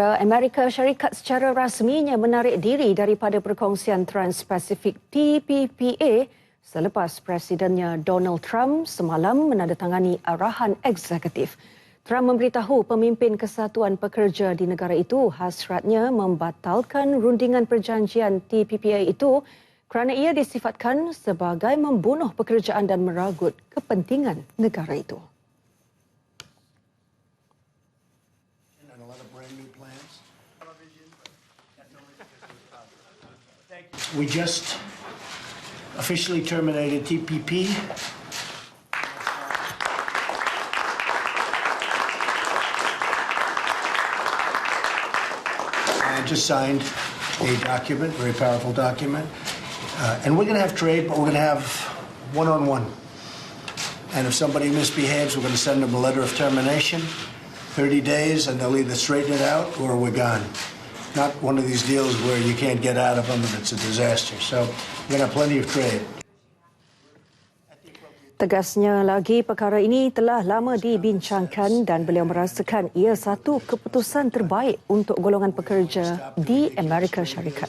Amerika Syarikat secara rasminya menarik diri daripada perkongsian Trans-Pasifik TPPA selepas Presidennya Donald Trump semalam menandatangani arahan eksekutif. Trump memberitahu pemimpin Kesatuan Pekerja di negara itu hasratnya membatalkan rundingan perjanjian TPPA itu kerana ia disifatkan sebagai membunuh pekerjaan dan meragut kepentingan negara itu. Brand new plans. We just officially terminated TPP. I just signed a document, very powerful document. Uh, and we're going to have trade, but we're going to have one on one. And if somebody misbehaves, we're going to send them a letter of termination, 30 days, and they'll either straighten it out or we're gone. Not one of these deals where you can't get out of them and it's a disaster. So we're going to have plenty of trade. Tegasnya lagi perkara ini telah lama dibincangkan dan beliau merasakan ia satu keputusan terbaik untuk golongan pekerja di Amerika Syarikat.